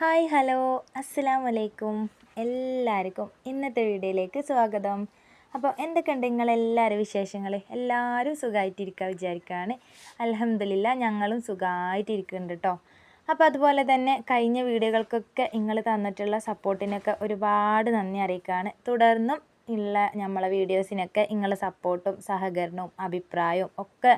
Hi hello. അസ്സലാമു വലൈക്കും എല്ലാവർക്കും ഇന്നത്തെ വീഡിയോയിലേക്ക് സ്വാഗതം. അപ്പോൾ എന്തൊക്കെയുണ്ട് നിങ്ങളെല്ലാവരും വിശേഷങ്ങൾ? എല്ലാവരും സുഖമായിട്ടിരിക്കുക വിചാരിക്കുകയാണ്. അലഹമില്ല ഞങ്ങളും സുഖമായിട്ടിരിക്കുന്നുണ്ട് കേട്ടോ. അപ്പോൾ അതുപോലെ തന്നെ കഴിഞ്ഞ വീഡിയോകൾക്കൊക്കെ നിങ്ങൾ തന്നിട്ടുള്ള സപ്പോർട്ടിനൊക്കെ ഒരുപാട് നന്ദി അറിയിക്കുകയാണ്. തുടർന്നും ഉള്ള നമ്മളെ വീഡിയോസിനൊക്കെ നിങ്ങളെ സപ്പോർട്ടും സഹകരണവും അഭിപ്രായവും ഒക്കെ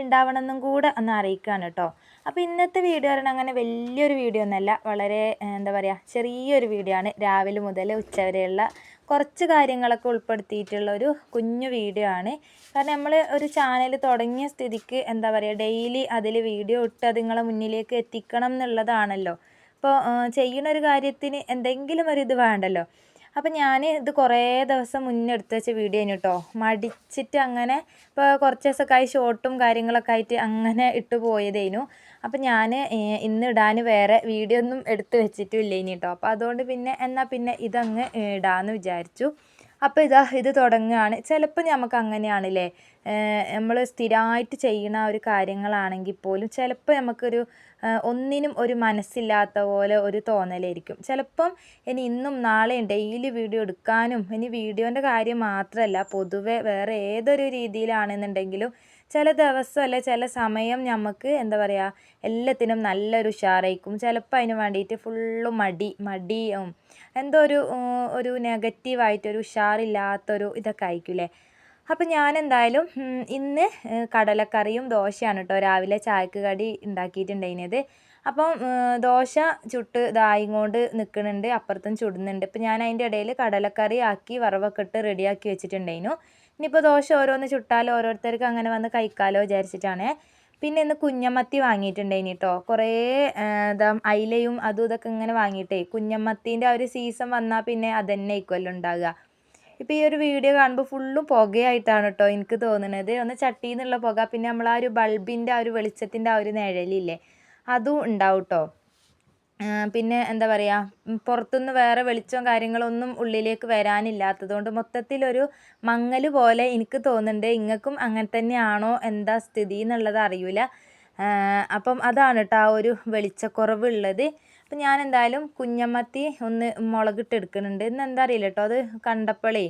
ഉണ്ടാവണമെന്നും കൂടെ ഒന്ന് അറിയിക്കുകയാണ് കേട്ടോ. അപ്പോൾ ഇന്നത്തെ വീഡിയോ പറഞ്ഞാൽ അങ്ങനെ വലിയൊരു വീഡിയോ ഒന്നല്ല. വളരെ എന്താ പറയുക ചെറിയൊരു വീഡിയോ ആണ്. രാവിലെ മുതൽ ഉച്ചവരെയുള്ള കുറച്ച് കാര്യങ്ങളൊക്കെ ഉൾപ്പെടുത്തിയിട്ടുള്ള ഒരു കുഞ്ഞു വീഡിയോ ആണ്. കാരണം നമ്മൾ ഒരു ചാനൽ തുടങ്ങിയ സ്ഥിതിക്ക് എന്താ പറയുക ഡെയിലി അതിൽ വീഡിയോ ഇട്ട് അത് നിങ്ങളെ മുന്നിലേക്ക് എത്തിക്കണം എന്നുള്ളതാണല്ലോ. അപ്പോൾ ചെയ്യണ ഒരു കാര്യത്തിന് എന്തെങ്കിലും ഒരു ഇത് വേണ്ടല്ലോ. അപ്പം ഞാൻ ഇത് കുറേ ദിവസം മുന്നേ എടുത്ത് വെച്ച വീഡിയോ ആണ് കേട്ടോ മടിച്ചിട്ട് അങ്ങനെ ഇപ്പോൾ കുറച്ച് ദിവസമൊക്കെ ആയി കാര്യങ്ങളൊക്കെ ആയിട്ട് അങ്ങനെ ഇട്ട് പോയതേനു. അപ്പോൾ ഞാൻ ഇന്ന് ഇടാൻ വേറെ വീഡിയോ ഒന്നും എടുത്ത് വെച്ചിട്ടില്ല ഇനി കേട്ടോ അപ്പോൾ അതുകൊണ്ട് പിന്നെ എന്നാൽ പിന്നെ ഇതങ്ങ് ഇടാമെന്ന് വിചാരിച്ചു. അപ്പോൾ ഇതാ ഇത് തുടങ്ങുകയാണ് ചിലപ്പോൾ നമുക്ക് അങ്ങനെയാണല്ലേ? നമ്മൾ സ്ഥിരമായിട്ട് ചെയ്യുന്ന ഒരു കാര്യങ്ങളാണെങ്കിൽ പോലും ചിലപ്പോൾ നമുക്കൊരു ഒന്നിനും ഒരു മനസ്സില്ലാത്ത പോലെ ഒരു തോന്നലായിരിക്കും. ചിലപ്പം ഇനി ഇന്നും നാളെയും ഡെയിലി വീഡിയോ എടുക്കാനും ഇനി വീഡിയോന്റെ കാര്യം മാത്രമല്ല പൊതുവെ വേറെ ഏതൊരു രീതിയിലാണെന്നുണ്ടെങ്കിലും ചില ദിവസം അല്ലെ ചില സമയം നമുക്ക് എന്താ പറയുക എല്ലാത്തിനും നല്ലൊരു ഉഷാറായിരിക്കും. ചിലപ്പോൾ അതിന് വേണ്ടിയിട്ട് ഫുള്ള് മടി മടിയും എന്തോ ഒരു ഒരു നെഗറ്റീവായിട്ടൊരു ഉഷാറില്ലാത്തൊരു ഇതൊക്കെ ആയിരിക്കില്ലേ അപ്പം ഞാൻ എന്തായാലും ഇന്ന് കടലക്കറിയും ദോശയാണ് കേട്ടോ രാവിലെ ചായക്ക് കടി ഉണ്ടാക്കിയിട്ടുണ്ടായിരുന്നത് അപ്പം ദോശ ചുട്ട് ഇതായും കൊണ്ട് നിൽക്കുന്നുണ്ട് അപ്പുറത്തും ചുടുന്നുണ്ട്. ഇപ്പം ഞാൻ അതിന്റെ ഇടയിൽ കടലക്കറി ആക്കി വറവൊക്കെ ഇട്ട് റെഡിയാക്കി വെച്ചിട്ടുണ്ടായിരുന്നു ഇനിയിപ്പോൾ ദോശ ഓരോന്ന് ചുട്ടാലോ ഓരോരുത്തർക്ക് അങ്ങനെ വന്ന് കഴിക്കാലോ വിചാരിച്ചിട്ടാണ്. പിന്നെ ഇന്ന് കുഞ്ഞമ്മത്തി വാങ്ങിയിട്ടുണ്ടായിന് കേട്ടോ കുറേ എന്താ അയിലയും അതും ഇതൊക്കെ ഇങ്ങനെ വാങ്ങിയിട്ടേ. കുഞ്ഞമ്മത്തീന്റെ ആ ഒരു സീസൺ വന്നാൽ പിന്നെ അതന്നെ ആയിക്കുമല്ലോ ഉണ്ടാകുക ഇപ്പോൾ ഈ ഒരു വീഡിയോ കാണുമ്പോൾ ഫുള്ളും പുകയായിട്ടാണ് കേട്ടോ എനിക്ക് തോന്നുന്നത് ഒന്ന് ചട്ടിയിൽ നിന്നുള്ള പുക പിന്നെ നമ്മൾ ആ ഒരു ബൾബിന്റെ ആ ഒരു വെളിച്ചത്തിന്റെ ആ ഒരു നിഴലില്ലേ അതും ഉണ്ടാവും കേട്ടോ പിന്നെ എന്താ പറയുക പുറത്തുനിന്ന് വേറെ വെളിച്ചവും കാര്യങ്ങളൊന്നും ഉള്ളിലേക്ക് വരാനില്ലാത്തതുകൊണ്ട് മൊത്തത്തിലൊരു മങ്ങൽ പോലെ എനിക്ക് തോന്നുന്നുണ്ട് ഇങ്ങക്കും അങ്ങനെ തന്നെയാണോ എന്താ സ്ഥിതി എന്നുള്ളത് അറിയില്ല അപ്പം അതാണ് കേട്ടോ ആ ഒരു വെളിച്ചക്കുറവ് ഉള്ളത് അപ്പം ഞാൻ എന്തായാലും കുഞ്ഞമ്മത്തി ഒന്ന് മുളകിട്ട് എടുക്കുന്നുണ്ട് ഇന്ന് എന്താ അറിയില്ല കേട്ടോ അത് കണ്ടപ്പോഴേ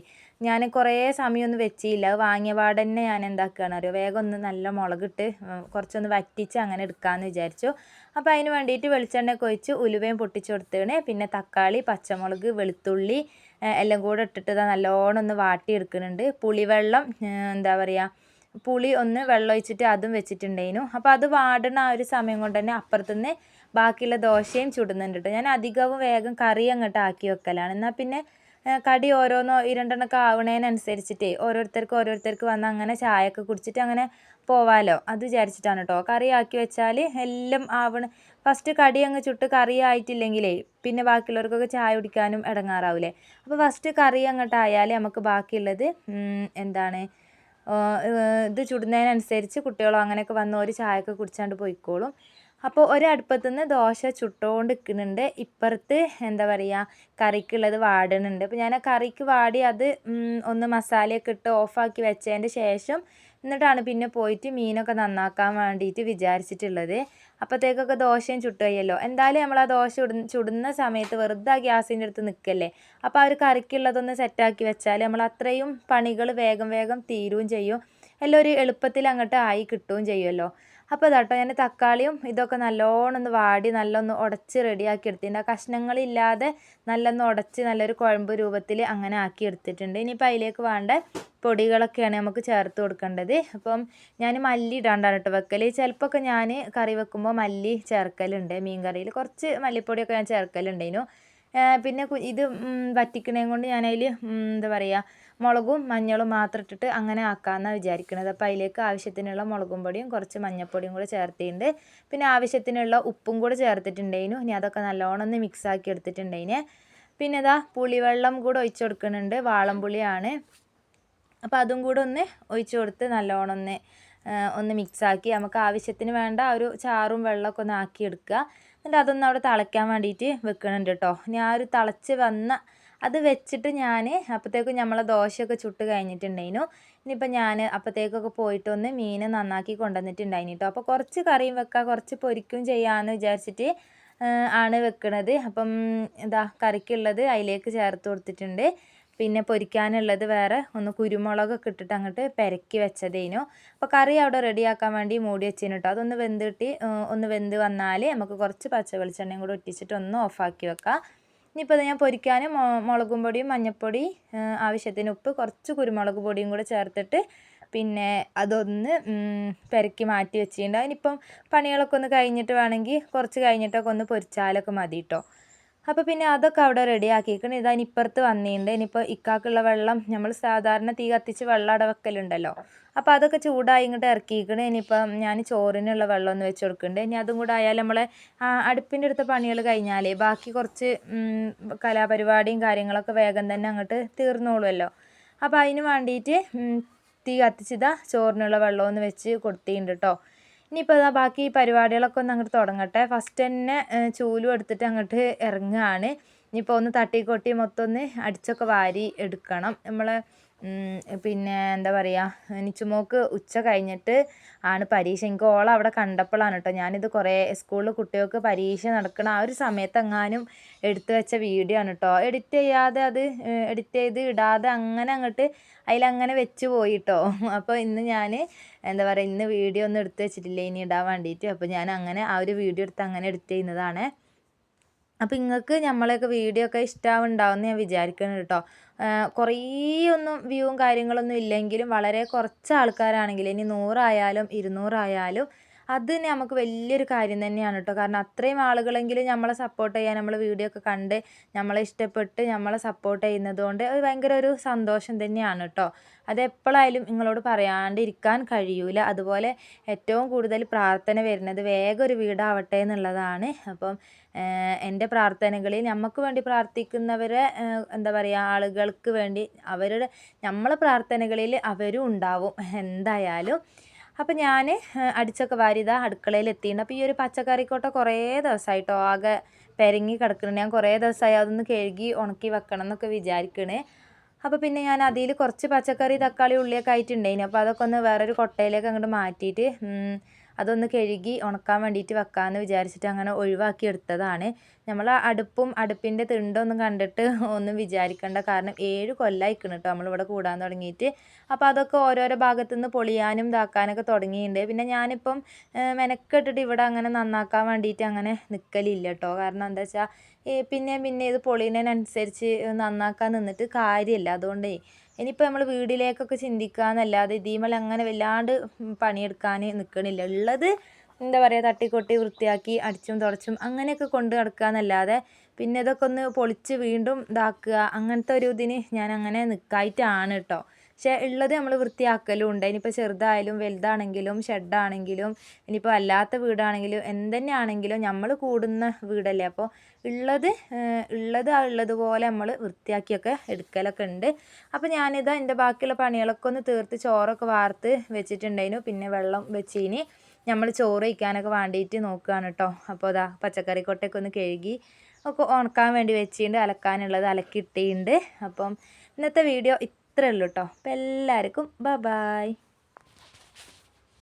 ഞാൻ കുറേ സമയമൊന്നും വെച്ചില്ല. അത് വാങ്ങിയ പാടന്നെ ഞാൻ എന്താക്കുകയാണ് അറിയോ? വേഗം ഒന്ന് നല്ല മുളകിട്ട് കുറച്ചൊന്ന് വറ്റിച്ച് അങ്ങനെ എടുക്കാമെന്ന് വിചാരിച്ചു. അപ്പോൾ അതിന് വേണ്ടിയിട്ട് വെളിച്ചെണ്ണയൊക്കെ ഒഴിച്ച് ഉലുവയും പൊട്ടിച്ച് കൊടുത്തേണ്. പിന്നെ തക്കാളി പച്ചമുളക് വെളുത്തുള്ളി എല്ലാം കൂടെ ഇട്ടിട്ട് നല്ലോണം ഒന്ന് വാട്ടിയെടുക്കുന്നുണ്ട്. പുളിവെള്ളം എന്താ പറയുക പുളി ഒന്ന് വെള്ളം ഒഴിച്ചിട്ട് അതും വെച്ചിട്ടുണ്ടായിരുന്നു അപ്പോൾ അത് വാടുന്ന ആ ഒരു സമയം കൊണ്ട് തന്നെ അപ്പുറത്തുനിന്ന് ബാക്കിയുള്ള ദോശയും ചുടുന്നുണ്ട് കേട്ടോ ഞാൻ അധികവും വേഗം കറി അങ്ങോട്ട് ആക്കി വെക്കലാണ്. എന്നാൽ പിന്നെ കടി ഓരോന്നോ ഈ രണ്ടെണ്ണമൊക്കെ ആവണേനനുസരിച്ചിട്ടേ ഓരോരുത്തർക്ക് ഓരോരുത്തർക്ക് വന്ന് അങ്ങനെ ചായയൊക്കെ കുടിച്ചിട്ട് അങ്ങനെ പോവാലോ. അത് വിചാരിച്ചിട്ടാണ് കേട്ടോ കറി ആക്കി വെച്ചാൽ എല്ലാം ആവണ. ഫസ്റ്റ് കടി അങ്ങ് ചുട്ട് കറി ആയിട്ടില്ലെങ്കിലേ പിന്നെ ബാക്കിയുള്ളവർക്കൊക്കെ ചായ കുടിക്കാനും ഇടങ്ങാറാവില്ലേ അപ്പോൾ ഫസ്റ്റ് കറി അങ്ങോട്ടായാൽ നമുക്ക് ബാക്കിയുള്ളത് എന്താണ് ഇത് ചുടുന്നതിനനുസരിച്ച് കുട്ടികളോ അങ്ങനെയൊക്കെ വന്ന് ഒരു ചായയൊക്കെ കുടിച്ചാണ്ട് പോയിക്കോളും. അപ്പോൾ ഒരടുപ്പത്തു നിന്ന് ദോശ ചുട്ടുകൊണ്ട് നിൽക്കുന്നുണ്ട് ഇപ്പുറത്ത് എന്താ പറയുക കറിക്കുള്ളത് വാടുന്നുണ്ട് അപ്പോൾ ഞാൻ ആ കറിക്ക് വാടി അത് ഒന്ന് മസാലയൊക്കെ ഇട്ട് ഓഫാക്കി വെച്ചതിന്റെ ശേഷം എന്നിട്ടാണ് പിന്നെ പോയിട്ട് മീനൊക്കെ നന്നാക്കാൻ വേണ്ടിയിട്ട് വിചാരിച്ചിട്ടുള്ളത്. അപ്പോഴത്തേക്കൊക്കെ ദോശയും ചുട്ടുകയല്ലോ എന്തായാലും നമ്മൾ ആ ദോശ ചുടുന്ന സമയത്ത് വെറുതെ ആ ഗ്യാസിന്റെ അടുത്ത് നിൽക്കല്ലേ? അപ്പോൾ ആ ഒരു കറിക്കുള്ളതൊന്ന് സെറ്റാക്കി വെച്ചാൽ നമ്മൾ അത്രയും പണികൾ വേഗം വേഗം തീരുകയും ചെയ്യും. എല്ലാം ഒരു എളുപ്പത്തിൽ അങ്ങോട്ട് ആയി കിട്ടുകയും ചെയ്യുമല്ലോ. അപ്പോൾ ഇതാട്ടോ ഞാൻ തക്കാളിയും ഇതൊക്കെ നല്ലോണം ഒന്ന് വാടി നല്ലൊന്ന് ഉടച്ച് റെഡിയാക്കി എടുത്തിട്ടുണ്ട്. ആ കഷ്ണങ്ങളില്ലാതെ നല്ലൊന്ന് ഉടച്ച് നല്ലൊരു കുഴമ്പ് രൂപത്തിൽ അങ്ങനെ ആക്കി എടുത്തിട്ടുണ്ട്. ഇനിയിപ്പോൾ അതിലേക്ക് വേണ്ട പൊടികളൊക്കെയാണ് നമുക്ക് ചേർത്ത് കൊടുക്കേണ്ടത്. അപ്പം ഞാൻ മല്ലി ഇടാണ്ടാണ് കേട്ടോ വെക്കൽ ചിലപ്പോൾ ഞാൻ കറി വെക്കുമ്പോൾ മല്ലി ചേർക്കലുണ്ട് മീൻ കറിയിൽ കുറച്ച് മല്ലിപ്പൊടിയൊക്കെ ഞാൻ ചേർക്കലുണ്ടേനു. പിന്നെ ഇത് വറ്റിക്കണേം കൊണ്ട് ഞാൻ അതിൽ എന്താ പറയുക മുളകും മഞ്ഞളും മാത്രം ഇട്ടിട്ട് അങ്ങനെ ആക്കാമെന്നാണ് വിചാരിക്കുന്നത് അപ്പോൾ അതിലേക്ക് ആവശ്യത്തിനുള്ള മുളകും പൊടിയും കുറച്ച് മഞ്ഞൾപ്പൊടിയും കൂടെ ചേർത്തിട്ടുണ്ട് പിന്നെ ആവശ്യത്തിനുള്ള ഉപ്പും കൂടെ ചേർത്തിട്ടുണ്ടായിരുന്നു ഇനി അതൊക്കെ നല്ലോണം ഒന്ന് മിക്സ് ആക്കി എടുത്തിട്ടുണ്ടായിന് പിന്നെ ഇതാ പുളിവെള്ളം കൂടെ ഒഴിച്ചു കൊടുക്കുന്നുണ്ട് വാളംപുളിയാണ്. അപ്പോൾ അതും കൂടെ ഒന്ന് ഒഴിച്ചു കൊടുത്ത് നല്ലോണം ഒന്ന് ഒന്ന് മിക്സാക്കി നമുക്ക് ആവശ്യത്തിന് വേണ്ട ഒരു ചാറും വെള്ളമൊക്കെ ഒന്ന് ആക്കി എടുക്കുക. എന്നിട്ട് അതൊന്നും അവിടെ തിളയ്ക്കാൻ വേണ്ടിയിട്ട് വെക്കുന്നുണ്ട് കേട്ടോ. ഞാൻ ഒരു തിളച്ച് വന്ന അത് വെച്ചിട്ട് ഞാൻ അപ്പോഴത്തേക്കും നമ്മളെ ദോശയൊക്കെ ചുട്ട് കഴിഞ്ഞിട്ടുണ്ടായിരുന്നു. ഇനിയിപ്പോൾ ഞാൻ അപ്പോഴത്തേക്കൊക്കെ പോയിട്ടൊന്ന് മീൻ നന്നാക്കി കൊണ്ടുവന്നിട്ടുണ്ടായിന് കേട്ടോ. അപ്പോൾ കുറച്ച് കറിയും വെക്കാം കുറച്ച് പൊരിക്കും ചെയ്യാമെന്ന് വിചാരിച്ചിട്ട് ആണ് വെക്കണത്. അപ്പം എന്താ കറിക്കുള്ളത് അതിലേക്ക് ചേർത്ത് കൊടുത്തിട്ടുണ്ട്. പിന്നെ പൊരിക്കാനുള്ളത് വേറെ. ഒന്ന് കുരുമുളകൊക്കെ ഇട്ടിട്ട് അങ്ങോട്ട് പെരക്കി വെച്ചതേനു. അപ്പോൾ കറി അവിടെ റെഡിയാക്കാൻ വേണ്ടി മൂടി വെച്ചതിന് കേട്ടോ അതൊന്ന് വെന്ത് കിട്ടി. ഒന്ന് വെന്ത് വന്നാൽ നമുക്ക് കുറച്ച് പച്ച വെളിച്ചെണ്ണയും കൂടെ ഒട്ടിച്ചിട്ട് ഒന്ന് ഓഫാക്കി വെക്കാം. ഇനിയിപ്പോൾ അത് ഞാൻ പൊരിക്കാൻ മുളകും പൊടിയും മഞ്ഞൾപ്പൊടി ആവശ്യത്തിന് ഉപ്പ് കുറച്ച് കുരുമുളക് പൊടിയും കൂടെ ചേർത്തിട്ട് പിന്നെ അതൊന്ന് പെരക്കി മാറ്റി വെച്ചിട്ടുണ്ട്. അതിനിപ്പം പണികളൊക്കെ ഒന്ന് കഴിഞ്ഞിട്ട് വേണമെങ്കിൽ കുറച്ച് കഴിഞ്ഞിട്ടൊക്കെ ഒന്ന് പൊരിച്ചാലൊക്കെ മതി കേട്ടോ അപ്പോൾ പിന്നെ അതൊക്കെ അവിടെ റെഡി ആക്കിയിരിക്കണം ഇതാ ഇപ്പുറത്ത് വന്നിട്ടുണ്ട് ഇനിയിപ്പോൾ ഇക്കാക്കുള്ള വെള്ളം നമ്മൾ സാധാരണ തീ കത്തിച്ച് വെള്ളം അവിടെ വെക്കലുണ്ടല്ലോ. അപ്പോൾ അതൊക്കെ ചൂടായി ഇങ്ങോട്ട് ഇറക്കിയിരിക്കണം ഇനിയിപ്പം ഞാൻ ചോറിനുള്ള വെള്ളം ഒന്ന് വെച്ച് കൊടുക്കുന്നുണ്ട് ഇനി അതും കൂടെ ആയാൽ നമ്മളെ അടുപ്പിന്റെ അടുത്ത പണികൾ കഴിഞ്ഞാലേ ബാക്കി കുറച്ച് കലാപരിപാടിയും കാര്യങ്ങളൊക്കെ വേഗം തന്നെ അങ്ങോട്ട് തീർന്നോളുമല്ലോ. അപ്പോൾ അതിന് വേണ്ടിയിട്ട് തീ കത്തിച്ചിതാ ചോറിനുള്ള വെള്ളം ഒന്ന് വെച്ച് കൊടുത്തിട്ടുണ്ട് കേട്ടോ ഇനിയിപ്പോൾ ഇതാ ബാക്കി പരിപാടികളൊക്കെ ഒന്ന് അങ്ങോട്ട് തുടങ്ങട്ടെ. ഫസ്റ്റ് തന്നെ ചൂലും എടുത്തിട്ട് അങ്ങോട്ട് ഇറങ്ങുകയാണ് ഇനിയിപ്പോൾ ഒന്ന് തട്ടിക്കൊട്ടി മൊത്തം ഒന്ന് അടിച്ചൊക്കെ വാരി എടുക്കണം. നമ്മൾ പിന്നെ എന്താ പറയുക നിച്ചുമോൾക്ക് ഉച്ച കഴിഞ്ഞിട്ട് ആണ് പരീക്ഷ. എനിക്ക് ഓളെ അവിടെ കണ്ടപ്പോഴാണ് കേട്ടോ ഞാനിത് കുറേ സ്കൂളിൽ കുട്ടികൾക്ക് പരീക്ഷ നടക്കണ ആ ഒരു സമയത്തെങ്ങാനും എടുത്തു വെച്ച വീഡിയോ ആണ് കേട്ടോ എഡിറ്റ് ചെയ്യാതെ അത് എഡിറ്റ് ചെയ്ത് ഇടാതെ അങ്ങനെ അങ്ങോട്ട് അതിലങ്ങനെ വെച്ച് പോയി കേട്ടോ അപ്പോൾ ഇന്ന് ഞാൻ എന്താ പറയുക ഇന്ന് വീഡിയോ ഒന്നും എടുത്ത് വെച്ചിട്ടില്ല. ഇനി ഇടാൻ വേണ്ടിയിട്ട് അപ്പോൾ ഞാൻ അങ്ങനെ ആ ഒരു വീഡിയോ എടുത്ത് അങ്ങനെ എഡിറ്റ് ചെയ്യുന്നതാണ്. അപ്പോൾ നിങ്ങൾക്ക് നമ്മളെയൊക്കെ വീഡിയോ ഒക്കെ ഇഷ്ടമാവുണ്ടാവുമെന്ന് ഞാൻ വിചാരിക്കുന്നു കേട്ടോ കുറേ ഒന്നും വ്യൂവും കാര്യങ്ങളൊന്നും ഇല്ലെങ്കിലും വളരെ കുറച്ച് ആൾക്കാരാണെങ്കിലും ഇനി നൂറായാലും ഇരുന്നൂറായാലും അത് നമുക്ക് വലിയൊരു കാര്യം തന്നെയാണ് കേട്ടോ. കാരണം അത്രയും ആളുകളെങ്കിലും നമ്മളെ സപ്പോർട്ട് ചെയ്യാൻ നമ്മൾ വീഡിയോ ഒക്കെ കണ്ട് നമ്മളെ ഇഷ്ടപ്പെട്ട് നമ്മളെ സപ്പോർട്ട് ചെയ്യുന്നതുകൊണ്ട് അത് ഭയങ്കര ഒരു സന്തോഷം തന്നെയാണ് കേട്ടോ. അത് എപ്പോഴായാലും നിങ്ങളോട് പറയാണ്ടിരിക്കാൻ കഴിയൂല. അതുപോലെ ഏറ്റവും കൂടുതൽ പ്രാർത്ഥന വരുന്നത് വേഗം ഒരു വീടാവട്ടെ എന്നുള്ളതാണ്. അപ്പം എന്റെ പ്രാർത്ഥനകളിൽ നമുക്ക് വേണ്ടി പ്രാർത്ഥിക്കുന്നവരെ എന്താ പറയുക ആളുകൾക്ക് വേണ്ടി അവരുടെ നമ്മളെ പ്രാർത്ഥനകളിൽ അവരും ഉണ്ടാവും. എന്തായാലും അപ്പോൾ ഞാൻ അടിച്ചൊക്കെ വാരിതാ അടുക്കളയിൽ എത്തിയിട്ടുണ്ട് അപ്പോൾ ഈ ഒരു പച്ചക്കറിക്കോട്ട കുറേ ദിവസമായിട്ടോ ആകെ പെരങ്ങി കിടക്കുന്നുണ്ട് ഞാൻ കുറേ ദിവസമായി അതൊന്ന് കഴുകി ഉണക്കി വെക്കണം എന്നൊക്കെ വിചാരിക്കണേ. അപ്പോൾ പിന്നെ ഞാൻ അതിൽ കുറച്ച് പച്ചക്കറി തക്കാളി ഉള്ളിയൊക്കെ ആയിട്ടുണ്ടായിന്. അപ്പോൾ അതൊക്കെ ഒന്ന് വേറൊരു കൊട്ടയിലേക്ക് അങ്ങോട്ട് മാറ്റിയിട്ട് അതൊന്ന് കഴുകി ഉണക്കാൻ വേണ്ടിയിട്ട് വെക്കാമെന്ന് വിചാരിച്ചിട്ട് അങ്ങനെ ഒഴിവാക്കി എടുത്തതാണ്. നമ്മൾ അടുപ്പും അടുപ്പിന്റെ തിണ്ടൊന്നും കണ്ടിട്ട് ഒന്നും വിചാരിക്കേണ്ട. കാരണം ഏഴ് കൊല്ലമായിക്കണം കേട്ടോ നമ്മളിവിടെ കൂടാൻ തുടങ്ങിയിട്ട്. അപ്പോൾ അതൊക്കെ ഓരോരോ ഭാഗത്തു നിന്ന് പൊളിയാനും ഇതാക്കാനൊക്കെ തുടങ്ങിയിട്ടുണ്ട് പിന്നെ ഞാനിപ്പം മെനക്കെട്ടിട്ട് ഇവിടെ അങ്ങനെ നന്നാക്കാൻ വേണ്ടിയിട്ട് അങ്ങനെ നിൽക്കലില്ല കേട്ടോ കാരണം എന്താ വെച്ചാൽ പിന്നെ പിന്നെ ഇത് പൊളിയുന്നതിനനുസരിച്ച് നന്നാക്കാൻ നിന്നിട്ട് കാര്യമില്ല അതുകൊണ്ടേ ഇനിയിപ്പോൾ നമ്മൾ വീടിലേക്കൊക്കെ ചിന്തിക്കാന്നല്ലാതെ ഇതിമേൽ അങ്ങനെ വല്ലാണ്ട് പണിയെടുക്കാൻ നിൽക്കണില്ല ഉള്ളത് എന്താ പറയുക തട്ടിക്കൊട്ടി വൃത്തിയാക്കി അടിച്ചും തുടച്ചും അങ്ങനെയൊക്കെ കൊണ്ട് നടക്കുക പിന്നെ ഇതൊക്കെ ഒന്ന് പൊളിച്ച് വീണ്ടും ഇതാക്കുക അങ്ങനത്തെ ഒരു ഇതിന് ഞാൻ അങ്ങനെ നിൽക്കായിട്ടാണ് കേട്ടോ പക്ഷേ ഉള്ളത് നമ്മൾ വൃത്തിയാക്കലും ഉണ്ട്. ഇനിയിപ്പോൾ ചെറുതായാലും വലുതാണെങ്കിലും ഷെഡാണെങ്കിലും ഇനിയിപ്പോൾ അല്ലാത്ത വീടാണെങ്കിലും എന്തെന്നെ ആണെങ്കിലും നമ്മൾ കൂടുന്ന വീടല്ലേ. അപ്പോൾ ഉള്ളത് ഉള്ളത് ആ ഉള്ളതുപോലെ നമ്മൾ വൃത്തിയാക്കിയൊക്കെ എടുക്കലൊക്കെ ഉണ്ട്. അപ്പോൾ ഞാനിതാ എന്റെ ബാക്കിയുള്ള പണികളൊക്കെ ഒന്ന് തീർത്ത് ചോറൊക്കെ വാർത്ത് വെച്ചിട്ടുണ്ടായിരുന്നു. പിന്നെ വെള്ളം വെച്ചിനി. നമ്മൾ ചോറ് വയ്ക്കാനൊക്കെ വേണ്ടിയിട്ട് നോക്കുകയാണ് കേട്ടോ അപ്പോൾ അതാ പച്ചക്കറി കൊട്ടയൊക്കെ ഒന്ന് കഴുകി ഒക്കെ ഉണക്കാൻ വേണ്ടി വെച്ചിട്ടുണ്ട് അലക്കാനുള്ളത് അലക്കിയിട്ടുണ്ട്. അപ്പം ഇന്നത്തെ വീഡിയോ ഇത്രയേ ഉള്ളൂ കേട്ടോ അപ്പോൾ എല്ലാവർക്കും ബ ബായ്